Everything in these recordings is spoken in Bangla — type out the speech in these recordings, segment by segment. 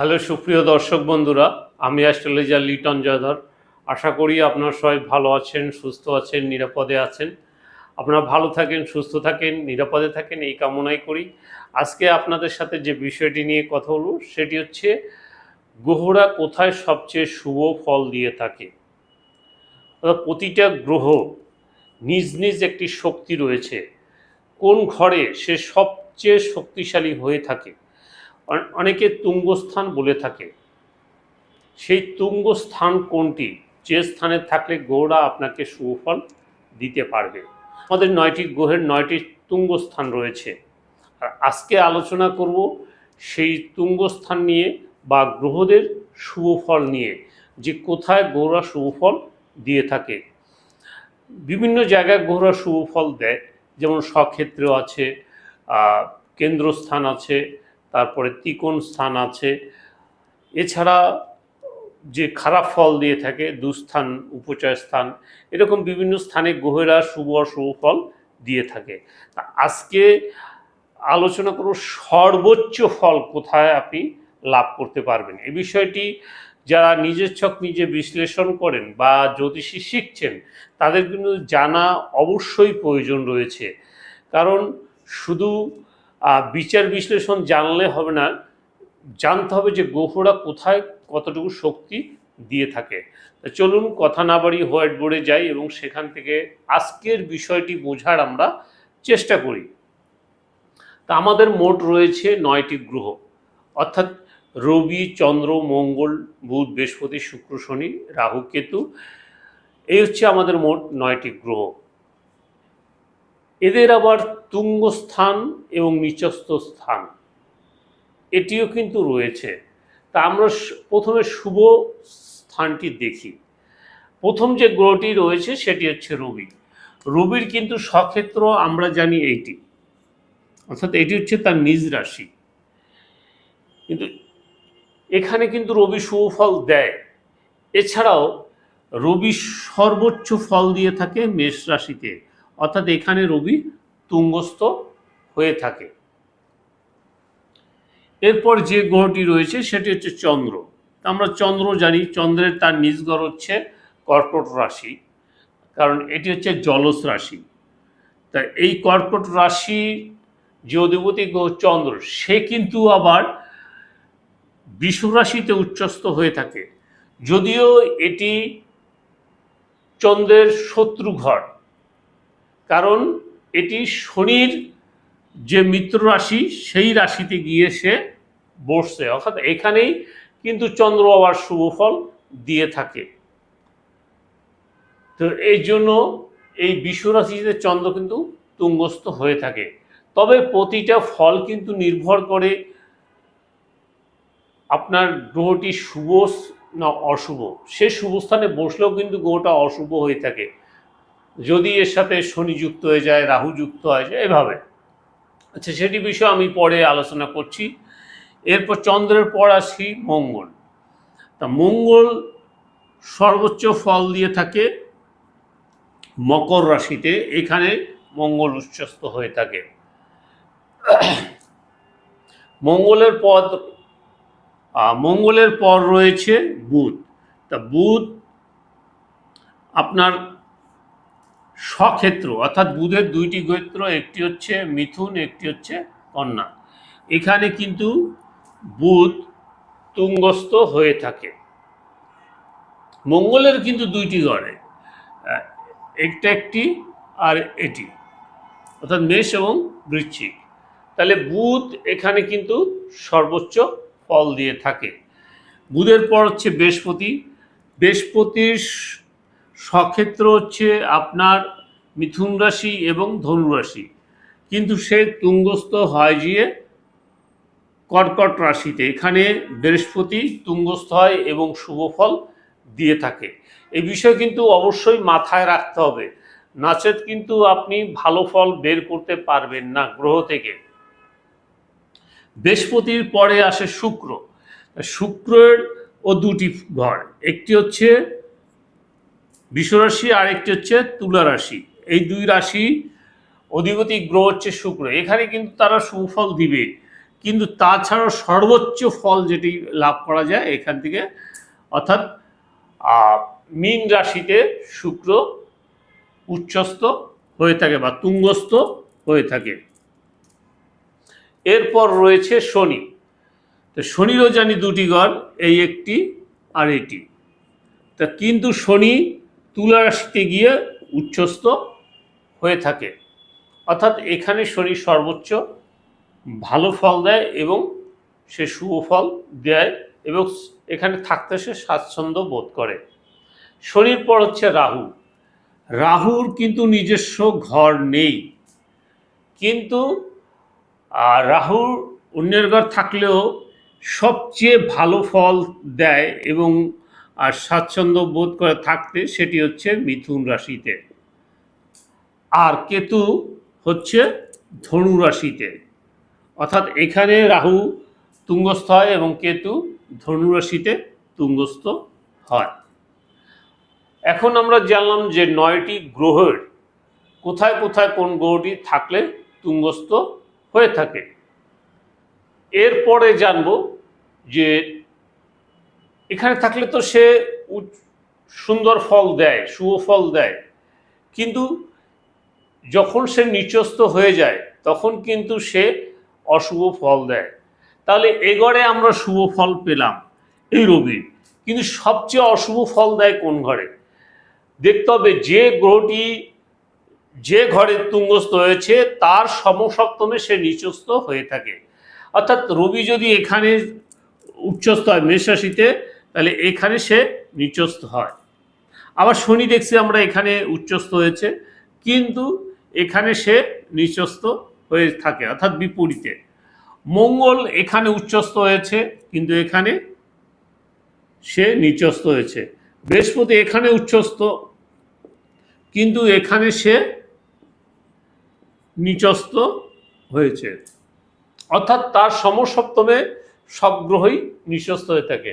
হ্যালো, সুপ্রিয় দর্শক বন্ধুরা, আমি অ্যাস্ট্রোলজার লিটন জয়ধর। আশা করি আপনারা সবাই ভালো আছেন, সুস্থ আছেন, নিরাপদে আছেন। আপনারা ভালো থাকেন, সুস্থ থাকেন, নিরাপদে থাকেন, এই কামনাই করি। আজকে আপনাদের সাথে যে বিষয়টি নিয়ে কথা বলব, সেটি হচ্ছে গ্রহরা কোথায় সবচেয়ে শুভ ফল দিয়ে থাকে? প্রতিটা গ্রহ নিজ নিজ একটি শক্তি রয়েছে। কোন ঘরে সে সবচেয়ে শক্তিশালী হয়ে থাকে? অনেকে তুঙ্গস্থান বলে থাকে। সেই তুঙ্গস্থান কোনটি? যে স্থানে থাকলে গ্রহরা আপনাকে সুফল দিতে পারবে। আমাদের নয়টি গ্রহের নয়টি তুঙ্গস্থান রয়েছে। আর আজকে আলোচনা করব সেই তুঙ্গস্থান নিয়ে বা গ্রহদের শুভফল নিয়ে, যে কোথায় গ্রহরা শুভফল দিয়ে থাকে। বিভিন্ন জায়গায় গ্রহরা শুভফল দেয়, যেমন স্বক্ষেত্র আছে কেন্দ্রস্থান আছে তারপরে ত্রিকোণ স্থান আছে। এছাড়া যে খারাপ ফল দিয়ে থাকে, দুস্থান, উপচয় স্থান, এরকম বিভিন্ন স্থানে গ্রহেরা শুভ অশুভ ফল দিয়ে থাকে। তা আজকে আলোচনা করব সর্বোচ্চ ফল কোথায় আপনি লাভ করতে পারবেন। এই বিষয়টি যারা নিজের ছক নিজে বিশ্লেষণ করেন বা জ্যোতিষী শিখছেন, তাদের কিন্তু জানা অবশ্যই প্রয়োজন রয়েছে। কারণ শুধু বিচার বিশ্লেষণ জানলে হবে না, জানতে হবে যে গ্রহরা কোথায় কতটুকু শক্তি দিয়ে থাকে। চলুন কথা না বাড়ি হোয়াইট বোর্ডে যাই এবং সেখান থেকে আজকের বিষয়টি বোঝার আমরা চেষ্টা করি। তা আমাদের মোট রয়েছে নয়টি গ্রহ, অর্থাৎ রবি, চন্দ্র, মঙ্গল, বুধ, বৃহস্পতি, শুক্র, শনি, রাহু, কেতু। এই হচ্ছে আমাদের মোট নয়টি গ্রহ। এদের আবার তুঙ্গ স্থান এবং নিচস্থ স্থান। এটিও কিন্তু রয়েছে। তা আমরা প্রথমে শুভ স্থানটি দেখি। প্রথম যে গ্রহটি রয়েছে সেটি হচ্ছে রবি। রবির কিন্তু সক্ষেত্র আমরা জানি এইটি। অর্থাৎ এটি হচ্ছে তার নিজ রাশি। কিন্তু এখানে কিন্তু রবি শুভ ফল দেয়। এছাড়াও রবি সর্বোচ্চ ফল দিয়ে থাকে মেষ রাশিতে। অর্থাৎ এখানে রবি তুঙ্গস্থ হয়ে থাকে। এরপর যে গ্রহটি রয়েছে সেটি হচ্ছে চন্দ্র। আমরা চন্দ্র জানি, চন্দ্রের তার নিজ গ্রহ হচ্ছে কর্কট রাশি, কারণ এটি হচ্ছে জলজ রাশি। তা এই কর্কট রাশি যে অধিপতি চন্দ্র, সে কিন্তু আবার বিষ রাশিতে উচ্চস্থ হয়ে থাকে। যদিও এটি চন্দ্রের শত্রু ঘর কারণ এটি শনির যে মিত্র রাশি, সেই রাশিতে গিয়ে সে বসছে। অর্থাৎ এখানেই কিন্তু চন্দ্র আবার শুভ ফল দিয়ে থাকে। তো এই জন্য এই বিশ্ব রাশিতে চন্দ্র কিন্তু তুঙ্গস্থ হয়ে থাকে। তবে প্রতিটা ফল কিন্তু নির্ভর করে আপনার গ্রহটি শুভ না অশুভ। সে শুভ স্থানে বসলেও কিন্তু গ্রহটা অশুভ হয়ে থাকে। যদি এর সাথে শনি যুক্ত হয়ে যায়, রাহু যুক্ত হয়ে যায়, এভাবে। আচ্ছা সেটি বিষয়ে আমি পরে আলোচনা করছি। এরপর চন্দ্রের পর আসি মঙ্গল। তা মঙ্গল সর্বোচ্চ ফল দিয়ে থাকে মকর রাশিতে। এখানে মঙ্গল উচ্চস্ত হয়ে থাকে। মঙ্গলের পদ মঙ্গলের পর রয়েছে বুধ। তা বুধ আপনার স্বক্ষেত্র অর্থাৎ বুধের দুইটি ক্ষেত্র একটি হচ্ছে মিথুন একটি হচ্ছে কন্যা। এখানে কিন্তু বুধ তুঙ্গস্থ হয়ে থাকে। মঙ্গলের কিন্তু দুইটি আহ, একটা একটি আর এটি অর্থাৎ মেষ এবং বৃশ্চিক। তাহলে বুধ এখানে কিন্তু সর্বোচ্চ ফল দিয়ে থাকে। বুধের পর হচ্ছে বৃহস্পতি। বৃহস্পতির স- স্বক্ষেত্র হচ্ছে আপনার মিথুন রাশি এবং ধনু রাশি। কিন্তু সে তুঙ্গস্থ হয় গিয়ে কর্কট রাশিতে। এখানে বৃহস্পতি তুঙ্গস্থ হয় এবং শুভ ফল দিয়ে থাকে। এই বিষয় কিন্তু অবশ্যই মাথায় রাখতে হবে। নাচেত কিন্তু আপনি ভালো ফল বের করতে পারবেন না গ্রহ থেকে। বৃহস্পতির পরে আসে শুক্র। শুক্রের ও দুটি ঘর। একটি হচ্ছে বিশ্বরাশি আর একটি হচ্ছে তুলা রাশি। এই দুই রাশি অধিপতি গ্রহ হচ্ছে শুক্র। এখানে কিন্তু তারা সুফল দিবে। কিন্তু তাছাড়াও সর্বোচ্চ ফল যেটি লাভ করা যায় এখান থেকে, অর্থাৎ মীন রাশিতে শুক্র উচ্চস্থ হয়ে থাকে বা তুঙ্গস্থ হয়ে থাকে। এরপর রয়েছে শনি। তো শনিরও জানি দুটি গড়, এই একটি আর এটি। তা কিন্তু শনি তুলা রাশিতে গিয়ে উচ্চস্থ হয়ে থাকে। অর্থাৎ এখানে শনি সর্বোচ্চ ভালো ফল দেয় এবং সে শুভ ফল দেয় এবং এখানে থাকতে সে স্বাচ্ছন্দ্য বোধ করে। শনির পর হচ্ছে রাহু। রাহুর কিন্তু নিজস্ব ঘর নেই। কিন্তু রাহুর অন্যের ঘর থাকলেও সবচেয়ে ভালো ফল দেয় এবং আর স্বাচ্ছন্দ্য বোধ করে থাকতে সেটি হচ্ছে মিথুন রাশিতে। আর কেতু হচ্ছে ধনু রাশিতে। অর্থাৎ এখানে রাহু তুঙ্গস্থ হয় এবং কেতু ধনু রাশিতে তুঙ্গস্থ হয়। এখন আমরা জানলাম যে নয়টি গ্রহের কোথায় কোথায় কোন গ্রহটি থাকলে তুঙ্গস্থ হয়ে থাকে। এরপরে জানব যে এখানে থাকলে তো সে সুন্দর ফল দেয়, শুভ ফল দেয়। কিন্তু যখন সে নিচস্থ হয়ে যায়, তখন কিন্তু সে অশুভ ফল দেয়। তাহলে এগড়ে আমরা শুভ ফল পেলাম, এই রবির কিন্তু সবচেয়ে অশুভ ফল দেয় কোন ঘরে? দেখতে হবে যে গ্রহটি যে ঘরে তুঙ্গস্থ হয়েছে, তার সমসপ্তমে সে নিচস্থ হয়ে থাকে। অর্থাৎ রবি যদি এখানে উচ্চস্থ হয় মেষ রাশিতে তাহলে এখানে সে নিচস্থ হয়। আবার শনি দেখছি আমরা এখানে উচ্চস্থ হয়েছে, কিন্তু এখানে সে নিচস্থ হয়ে থাকে, অর্থাৎ বিপরীতে। মঙ্গল এখানে উচ্চস্থ হয়েছে, কিন্তু এখানে সে নিচস্থ হয়েছে। বৃহস্পতি এখানে উচ্চস্থ, কিন্তু এখানে সে নিচস্থ হয়েছে। অর্থাৎ তার সমসপ্তমে সব গ্রহই নিচস্থ হয়ে থাকে।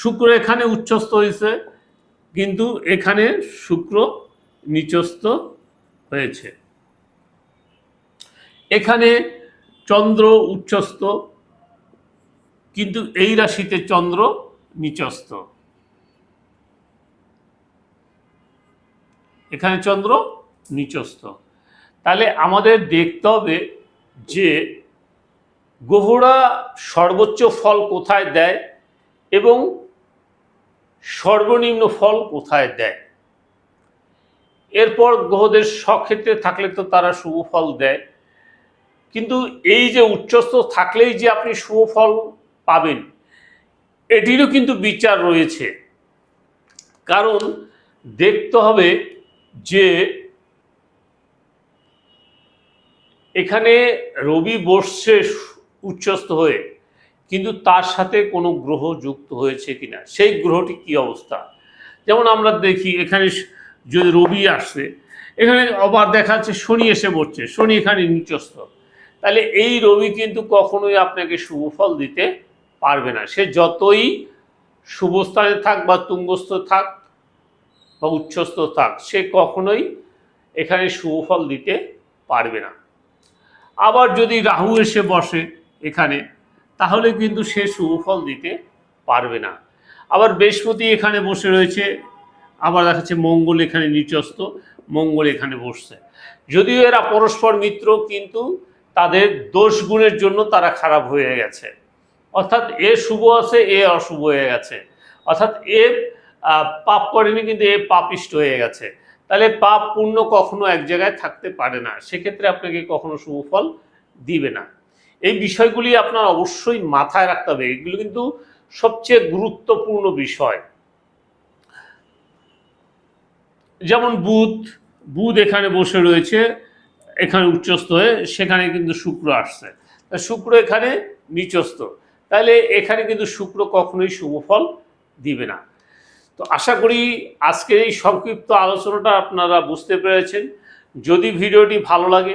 শুক্র এখানে উচ্চস্থ হয়েছে, কিন্তু এখানে শুক্র নিচস্থ হয়েছে। এখানে চন্দ্র উচ্চস্থ, কিন্তু এই রাশিতে চন্দ্র নিচস্থ। এখানে চন্দ্র নিচস্থ। তাহলে আমাদের দেখতে হবে যে গ্রহরা সর্বোচ্চ ফল কোথায় দেয় এবং সর্বনিম্ন ফল কোথায় দেয়? এরপর গ্রহদের স্বক্ষেত্রে থাকলে তো তারা শুভ ফল দেয়। কিন্তু এই যে উচ্চস্থ থাকলেই যে আপনি শুভ ফল পাবেন, এটিরও কিন্তু বিচার রয়েছে। কারণ দেখতে হবে যে এখানে রবি বসছে উচ্চস্থ হয়ে কিন্তু তার সাথে কোনো গ্রহ যুক্ত হয়েছে কিনা, সেই গ্রহটি কি অবস্থা? যেমন আমরা দেখি এখানে যদি রবি আসছে এখানে আবার দেখা যাচ্ছে শনি এসে পড়ছে, শনি এখানে নিচস্থ। তাহলে এই রবি কিন্তু কখনোই আপনাকে শুভ ফল দিতে পারবে না। সে যতই শুভস্থানে থাক বা তুঙ্গস্থ থাক বা উচ্চস্থ থাক, সে কখনোই এখানে শুভ ফল দিতে পারবে না। আবার যদি রাহু এসে বসে এখানে তাহলে কিন্তু সে শুভ ফল দিতে পারবে না। আবার বৃহস্পতি এখানে বসে রয়েছে, আবার দেখাচ্ছে মঙ্গল এখানে নিচস্থ, মঙ্গল এখানে বসছে। যদিও এরা পরস্পর মিত্র, কিন্তু তাদের দোষ গুণের জন্য তারা খারাপ হয়ে গেছে। অর্থাৎ এ শুভ আছে, এ অশুভ হয়ে গেছে। অর্থাৎ এ পাপ করেনি, কিন্তু এ পাপিষ্ট হয়ে গেছে। তাহলে পাপ পুণ্য কখনো এক জায়গায় থাকতে পারে না। সেক্ষেত্রে আপনাকে কখনো শুভ ফল দিবে না। এই বিষয়গুলি আপনার অবশ্যই মাথায় রাখতে হবে। এগুলো কিন্তু সবচেয়ে গুরুত্বপূর্ণ বিষয়। যেমন বুধ বুধ এখানে বসে রয়েছে, এখানে উচ্চস্থ হয়ে, সেখানে কিন্তু শুক্র আসছে। শুক্র এখানে নিচস্থ। তাহলে এখানে কিন্তু শুক্র কখনোই শুভ ফল দিবে না। তো আশা করি আজকের এই সংক্ষিপ্ত আলোচনাটা আপনারা বুঝতে পেরেছেন। যদি ভিডিওটি ভালো লাগে